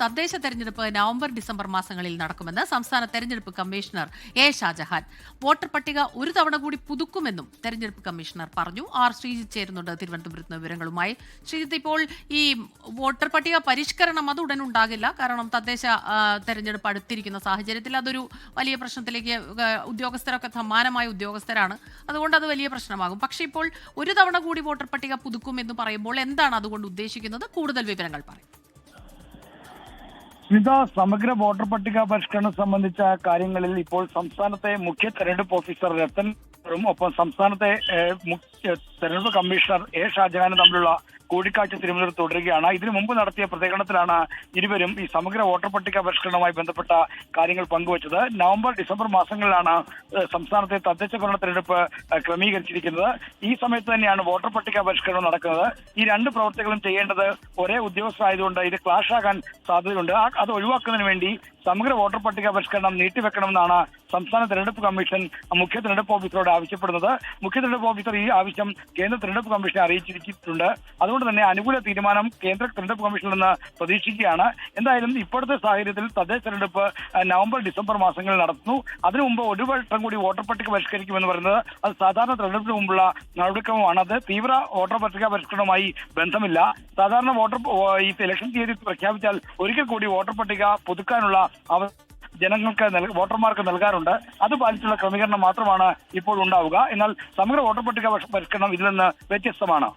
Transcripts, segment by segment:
തദ്ദേശ തെരഞ്ഞെടുപ്പ് November December മാസങ്ങളിൽ നടക്കുമെന്ന് സംസ്ഥാന തെരഞ്ഞെടുപ്പ് കമ്മീഷണർ എ ഷാജഹാൻ. വോട്ടർ പട്ടിക ഒരു തവണ കൂടി പുതുക്കുമെന്നും തെരഞ്ഞെടുപ്പ് കമ്മീഷണർ പറഞ്ഞു. ആർ ശ്രീജിത്ത് ചേരുന്നുണ്ട് തിരുവനന്തപുരത്ത് വിവരങ്ങളുമായി. ശ്രീജിത്ത് ഇപ്പോൾ ഈ വോട്ടർ പട്ടിക പരിഷ്കരണം അത് ഉടൻ ഉണ്ടാകില്ല. കാരണം തദ്ദേശ തെരഞ്ഞെടുപ്പ് അടുത്തിരിക്കുന്ന സാഹചര്യത്തിൽ അതൊരു വലിയ പ്രശ്നത്തിലേക്ക് ഉദ്യോഗസ്ഥരൊക്കെ സമാനമായ ഉദ്യോഗസ്ഥരാണ്. അതുകൊണ്ട് അത് വലിയ പ്രശ്നമാകും. പക്ഷേ ഇപ്പോൾ ഒരു തവണ കൂടി വോട്ടർ പട്ടിക പുതുക്കും എന്ന് പറയുമ്പോൾ എന്താണ് അതുകൊണ്ട് ഉദ്ദേശിക്കുന്നത്? കൂടുതൽ വിവരങ്ങൾ പറയും. സ്മിത സമഗ്ര വോട്ടർ പട്ടിക പരിഷ്കരണം സംബന്ധിച്ച കാര്യങ്ങളിൽ ഇപ്പോൾ സംസ്ഥാനത്തെ മുഖ്യ തെരഞ്ഞെടുപ്പ് ഓഫീസർ രത്തൻ ഒപ്പം സംസ്ഥാനത്തെ തെരഞ്ഞെടുപ്പ് കമ്മീഷണർ എ ഷാജഹാനും തമ്മിലുള്ള കൂടിക്കാഴ്ച തിരുവനന്തപുരത്ത് തുടരുകയാണ്. ഇതിനു മുമ്പ് നടത്തിയ പ്രതികരണത്തിലാണ് ഇരുവരും ഈ സമഗ്ര വോട്ടർ പട്ടിക പരിഷ്കരണവുമായി ബന്ധപ്പെട്ട കാര്യങ്ങൾ പങ്കുവച്ചത്. നവംബർ ഡിസംബർ മാസങ്ങളിലാണ് സംസ്ഥാനത്തെ തദ്ദേശ ഭരണ തെരഞ്ഞെടുപ്പ് ക്രമീകരിച്ചിരിക്കുന്നത്. ഈ സമയത്ത് തന്നെയാണ് വോട്ടർ പട്ടിക പരിഷ്കരണം നടക്കുന്നത്. ഈ രണ്ട് പ്രവർത്തികളും ചെയ്യേണ്ടത് ഒരേ ഉദ്യോഗസ്ഥരായതുകൊണ്ട് ഇത് ക്ലാഷ് ആകാൻ സാധ്യതയുണ്ട് അത് ഒഴിവാക്കുന്നതിന് വേണ്ടി സമഗ്ര വോട്ടർ പട്ടിക പരിഷ്കരണം നീട്ടിവെക്കണമെന്നാണ് സംസ്ഥാന തെരഞ്ഞെടുപ്പ് കമ്മീഷൻ മുഖ്യ തെരഞ്ഞെടുപ്പ് ഓഫീസറോട് ആവശ്യപ്പെടുന്നത്. മുഖ്യ തെരഞ്ഞെടുപ്പ് ഓഫീസർ ഈ ആവശ്യം കേന്ദ്ര തെരഞ്ഞെടുപ്പ് കമ്മീഷനെ അറിയിച്ചിരിച്ചിട്ടുണ്ട്. അതുകൊണ്ട് തന്നെ അനുകൂല തീരുമാനം കേന്ദ്ര തെരഞ്ഞെടുപ്പ് കമ്മീഷനിൽ നിന്ന് പ്രതീക്ഷിക്കുകയാണ്. എന്തായാലും ഇപ്പോഴത്തെ സാഹചര്യത്തിൽ തദ്ദേശ തെരഞ്ഞെടുപ്പ് നവംബർ ഡിസംബർ മാസങ്ങളിൽ നടത്തുന്നു. അതിനു മുമ്പ് ഒരു വട്ടം കൂടി വോട്ടർ പട്ടിക പരിഷ്കരിക്കുമെന്ന് പറയുന്നത് അത് സാധാരണ തെരഞ്ഞെടുപ്പിന് മുമ്പുള്ള നടപടിക്രമമാണ്. അത് തീവ്ര വോട്ടർ പട്ടിക പരിഷ്കരണവുമായി ബന്ധമില്ല. സാധാരണ വോട്ടർ ഈ ഇലക്ഷൻ തീയതി പ്രഖ്യാപിച്ചാൽ ഒരിക്കൽ കൂടി വോട്ടർ പട്ടിക പുതുക്കാനുള്ള അവ ജനങ്ങൾക്ക് വോട്ടർമാർക്ക് നൽകാറുണ്ട്. അത് പാലിച്ചുള്ള ക്രമീകരണം മാത്രമാണ് ഇപ്പോൾ ഉണ്ടാവുക. എന്നാൽ സമഗ്ര വോട്ടർ പട്ടിക പരിഷ്- പരിഷ്കരണം ഇതിൽ നിന്ന് വ്യത്യസ്തമാണ്.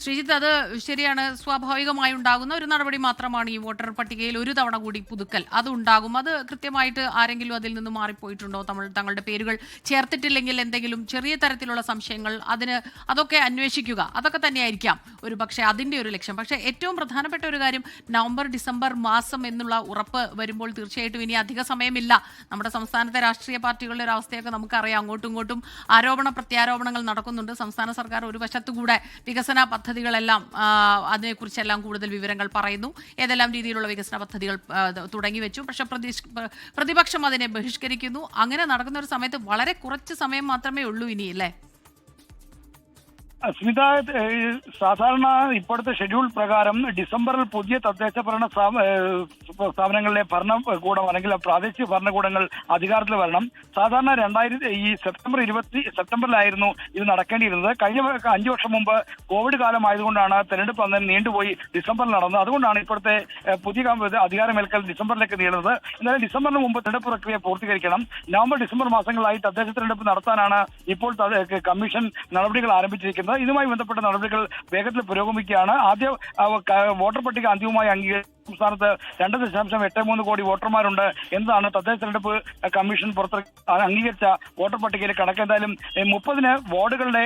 ശ്രീജിത്ത് അത് ശരിയാണ്. സ്വാഭാവികമായി ഉണ്ടാകുന്ന ഒരു നടപടി മാത്രമാണ് ഈ വോട്ടർ പട്ടികയിൽ ഒരു തവണ കൂടി പുതുക്കൽ. അത് ഉണ്ടാകും. അത് കൃത്യമായിട്ട് ആരെങ്കിലും അതിൽ നിന്ന് മാറിപ്പോയിട്ടുണ്ടോ? തമ്മിൽ തങ്ങളുടെ പേരുകൾ ചേർത്തിട്ടില്ലെങ്കിൽ എന്തെങ്കിലും ചെറിയ തരത്തിലുള്ള സംശയങ്ങൾ അതിന് അതൊക്കെ അന്വേഷിക്കുക. അതൊക്കെ തന്നെയായിരിക്കാം ഒരു പക്ഷേ അതിന്റെ ഒരു ലക്ഷ്യം. പക്ഷേ ഏറ്റവും പ്രധാനപ്പെട്ട ഒരു കാര്യം നവംബർ ഡിസംബർ മാസം എന്നുള്ള ഉറപ്പ് വരുമ്പോൾ തീർച്ചയായിട്ടും ഇനി അധിക സമയമില്ല. നമ്മുടെ സംസ്ഥാനത്തെ രാഷ്ട്രീയ പാർട്ടികളുടെ ഒരു അവസ്ഥയൊക്കെ നമുക്കറിയാം. അങ്ങോട്ടും ഇങ്ങോട്ടും ആരോപണ പ്രത്യാരോപണങ്ങൾ നടക്കുന്നുണ്ട്. സംസ്ഥാന സർക്കാർ ഒരു വശത്തുകൂടെ വികസന പദ്ധതികളെല്ലാം അതിനെക്കുറിച്ചെല്ലാം കൂടുതൽ വിവരങ്ങൾ പറയുന്നു. ഏതെല്ലാം രീതിയിലുള്ള വികസന പദ്ധതികൾ തുടങ്ങി വെച്ചു. പക്ഷേ പ്രതിപക്ഷം അതിനെ ബഹിഷ്കരിക്കുന്നു. അങ്ങനെ നടക്കുന്ന ഒരു സമയത്ത് വളരെ കുറച്ച് സമയം മാത്രമേ ഉള്ളൂ ഇനി അല്ലേ സ്മിത സാധാരണ ഇപ്പോഴത്തെ ഷെഡ്യൂൾ പ്രകാരം ഡിസംബറിൽ പുതിയ തദ്ദേശ ഭരണ സ്ഥാപനങ്ങളിലെ ഭരണകൂടം അല്ലെങ്കിൽ പ്രാദേശിക ഭരണകൂടങ്ങൾ അധികാരത്തിൽ വരണം. സാധാരണ രണ്ടായിരത്തി ഈ സെപ്റ്റംബർ ഇരുപത്തി സെപ്റ്റംബറിലായിരുന്നു ഇത് നടക്കേണ്ടിയിരുന്നത്. കഴിഞ്ഞ അഞ്ചു വർഷം മുമ്പ് കോവിഡ് കാലമായതുകൊണ്ടാണ് തെരഞ്ഞെടുപ്പ് അന്നേരം നീണ്ടുപോയി ഡിസംബറിൽ നടന്നത്. അതുകൊണ്ടാണ് ഇപ്പോഴത്തെ പുതിയ അധികാരമേൽക്കൽ ഡിസംബറിലേക്ക് നീളുന്നത്. എന്നാലും ഡിസംബറിന് മുമ്പ് തെരഞ്ഞെടുപ്പ് പ്രക്രിയ പൂർത്തീകരിക്കണം. നവംബർ ഡിസംബർ മാസങ്ങളായി തദ്ദേശ തെരഞ്ഞെടുപ്പ് നടത്താനാണ് ഇപ്പോൾ കമ്മീഷൻ നടപടികൾ ആരംഭിച്ചിരിക്കുന്നത്. ഇതുമായി ബന്ധപ്പെട്ട നടപടികൾ വേഗത്തിൽ പുരോഗമിക്കുകയാണ്. ആദ്യ വോട്ടർ പട്ടിക അന്തിമമായി അംഗീകരിച്ച. സംസ്ഥാനത്ത് രണ്ട് ദശാംശം എട്ട് മൂന്ന് കോടി വോട്ടർമാരുണ്ട് എന്നതാണ് തദ്ദേശ തെരഞ്ഞെടുപ്പ് കമ്മീഷൻ പുറത്തിറക്കി അംഗീകരിച്ച വോട്ടർ പട്ടികയിലെ കണക്ക്. എന്തായാലും മുപ്പതിന് വാർഡുകളുടെ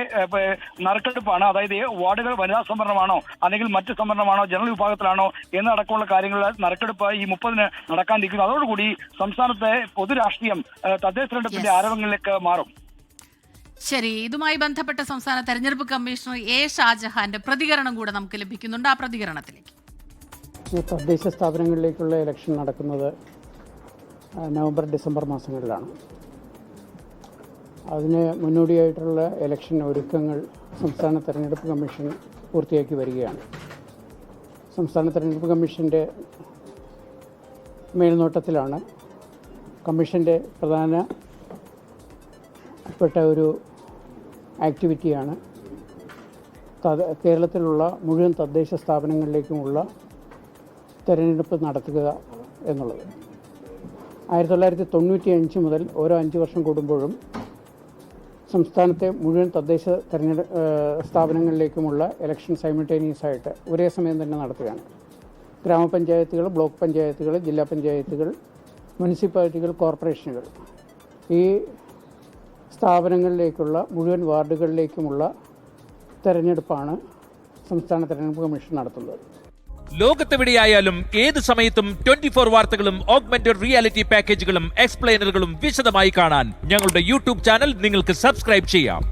നറുക്കെടുപ്പാണ്. അതായത് വാർഡുകൾ വനിതാ സംവരണമാണോ അല്ലെങ്കിൽ മറ്റ് സംവരണമാണോ ജനറൽ വിഭാഗത്തിലാണോ എന്നടക്കമുള്ള കാര്യങ്ങളുടെ നറുക്കെടുപ്പ് ഈ മുപ്പതിന് നടക്കാനിരിക്കുന്നു. അതോടുകൂടി സംസ്ഥാനത്തെ പൊതുരാഷ്ട്രീയം തദ്ദേശ തെരഞ്ഞെടുപ്പിന്റെ ആരോപണങ്ങളിലേക്ക് മാറും. ശരി ഇതുമായി ബന്ധപ്പെട്ട സംസ്ഥാന തെരഞ്ഞെടുപ്പ് കമ്മീഷണർ എ ഷാജഹാന്റെ പ്രതികരണം കൂടെ നമുക്ക് ലഭിക്കുന്നുണ്ട് ആ പ്രതികരണത്തിലേക്ക്. തദ്ദേശ സ്ഥാപനങ്ങളിലേക്കുള്ള ഇലക്ഷൻ നടക്കുന്നത് നവംബർ ഡിസംബർ മാസങ്ങളിലാണ്. അതിന് മുന്നോടിയായിട്ടുള്ള ഇലക്ഷൻ ഒരുക്കങ്ങൾ സംസ്ഥാന തെരഞ്ഞെടുപ്പ് കമ്മീഷൻ പൂർത്തിയാക്കി വരികയാണ്. സംസ്ഥാന തെരഞ്ഞെടുപ്പ് കമ്മീഷന്റെ മേൽനോട്ടത്തിലാണ് കമ്മീഷന്റെ പ്രധാനപ്പെട്ട ഒരു ആക്ടിവിറ്റിയാണ്. കേരളത്തിലുള്ള മുഴുവൻ തദ്ദേശ സ്ഥാപനങ്ങളിലേക്കുമുള്ള തിരഞ്ഞെടുപ്പ് നടത്തുക എന്നുള്ളത്. ആയിരത്തി തൊള്ളായിരത്തി തൊണ്ണൂറ്റി അഞ്ച് മുതൽ ഓരോ അഞ്ച് വർഷം കൂടുമ്പോഴും സംസ്ഥാനത്തെ മുഴുവൻ തദ്ദേശ തെരഞ്ഞെടുപ്പ് സ്ഥാപനങ്ങളിലേക്കുമുള്ള ഇലക്ഷൻ സൈമിൾട്ടേനിയസ് ആയിട്ട് ഒരേ സമയം തന്നെ നടത്തുകയാണ്. ഗ്രാമപഞ്ചായത്തുകൾ ബ്ലോക്ക് പഞ്ചായത്തുകൾ ജില്ലാ പഞ്ചായത്തുകൾ മുനിസിപ്പാലിറ്റികൾ കോർപ്പറേഷനുകൾ. ഈ സ്ഥാപനങ്ങളിലേക്കുള്ള മുഴുവൻ വാർഡുകളിലേക്കുമുള്ള തെരഞ്ഞെടുപ്പാണ് സംസ്ഥാന തെരഞ്ഞെടുപ്പ് കമ്മീഷൻ നടത്തുന്നത്. ലോകത്തെവിടെയായാലും ഏത് സമയത്തും ട്വന്റി ഫോർ വാർത്തകളും ഓഗ്മെന്റഡ് റിയാലിറ്റി പാക്കേജുകളും എക്സ്പ്ലെയിനറുകളും വിശദമായി കാണാൻ ഞങ്ങളുടെ യൂട്യൂബ് ചാനൽ നിങ്ങൾക്ക് സബ്സ്ക്രൈബ് ചെയ്യാം.